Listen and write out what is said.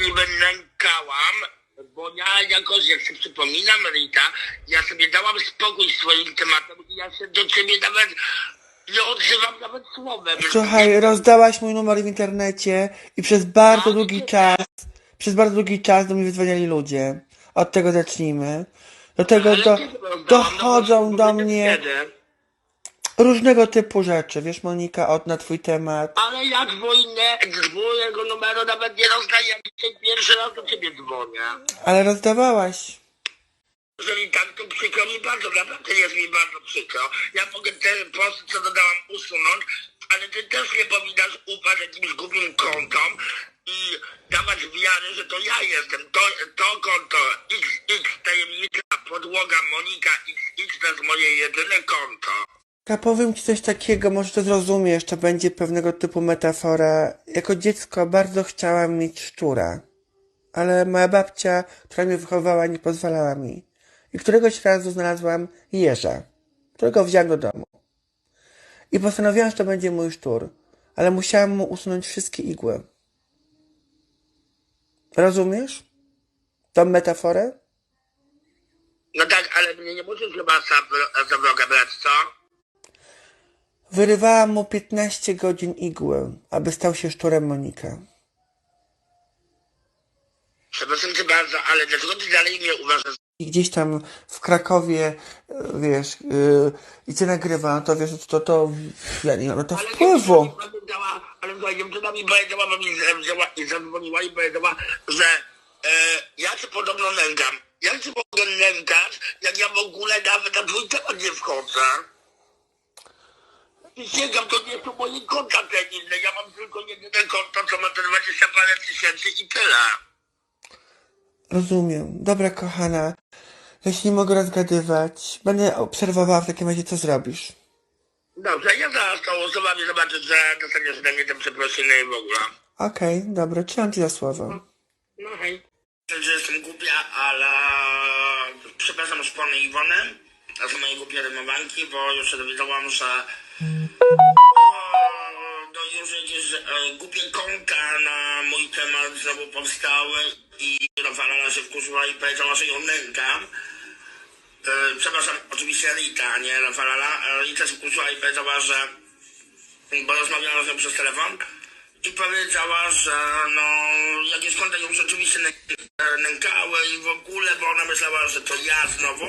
niby nękałam, bo ja jakoś, jak sobie przypominam, Rita, ja sobie dałam spokój swoim tematem i ja się do ciebie nawet nie odzywam nawet słowem. Słuchaj, rozdałaś mój numer w internecie i przez bardzo długi czas, przez bardzo długi czas do mnie wydzwaniali ludzie. Od tego zacznijmy. Do tego Ale do, kiedy rozdałam? dochodzą No, do mnie kiedy? Różnego typu rzeczy, wiesz Monika, od na twój temat. Ale jak wojnę, twojego numeru nawet nie rozdaję, jak dzisiaj pierwszy raz do ciebie dzwonię. Ale rozdawałaś. Jeżeli tak, to przykro mi bardzo, naprawdę jest mi bardzo przykro. Ja mogę te posty, co dodałam, usunąć, ale ty też nie powinnaś ufać jakimś głupim kontom i dawać wiary, że to ja jestem. To, to konto XX tajemnicza podłoga Monika XX to jest moje jedyne konto. Ja powiem ci coś takiego, może to zrozumiesz, to będzie pewnego typu metafora. Jako dziecko bardzo chciałam mieć szczura, ale moja babcia, która mnie wychowała, nie pozwalała mi. I któregoś razu znalazłam jeża, którego wziąłem do domu. I postanowiłam, że to będzie mój szczur, ale musiałam mu usunąć wszystkie igły. Rozumiesz? Tą metaforę? No tak, ale mnie nie musisz chyba za, za wroga brać, co? Wyrywałam mu 15 godzin igły, aby stał się szczurem Monika. Przepraszam cię bardzo, ale dlaczego ty dalej mnie uważasz i gdzieś tam w Krakowie, e, wiesz, yy, i cię nagrywa, to wiesz, to, to, ja nie mam na to Ale wpływu. dziewczyna mi powiedziała, ale słuchaj, dziewczyna mi powiedziała, bo mi z- wzięła i zadzwoniła i powiedziała, że e, ja cię podobno nękam. Jak cię mogę nękać, jak ja w ogóle nawet na twój temat nie wchodzę? Sięgam, to nie są moje konta te inne, ja mam tylko jedyne konto, co ma te 20 parę tysięcy i tyle. Rozumiem. Dobra, kochana. Ja się nie mogę rozgadywać. Będę obserwowała w takim razie, co zrobisz. Dobrze, ja zaraz to usuwam i zobaczę, że dostaniesz ode mnie te przeprosiny i w ogóle. Okej, dobra, trzymam ci za słowo. No hej. Że jestem głupia, ale przepraszam szpony Iwony za moje głupie rymowanki, bo już się dowiedziałam, że o, no już jakieś e, głupie konta na mój temat znowu powstały i Rafalala się wkurzyła i powiedziała, że ją nękam. E, przepraszam, oczywiście Rita, nie Rafalala. E, Rita się wkurzyła i powiedziała, że bo rozmawiałam z nią przez telefon i powiedziała, że no jakieś konta ją rzeczywiście nę- e, nękały i w ogóle, bo ona myślała, że to ja znowu.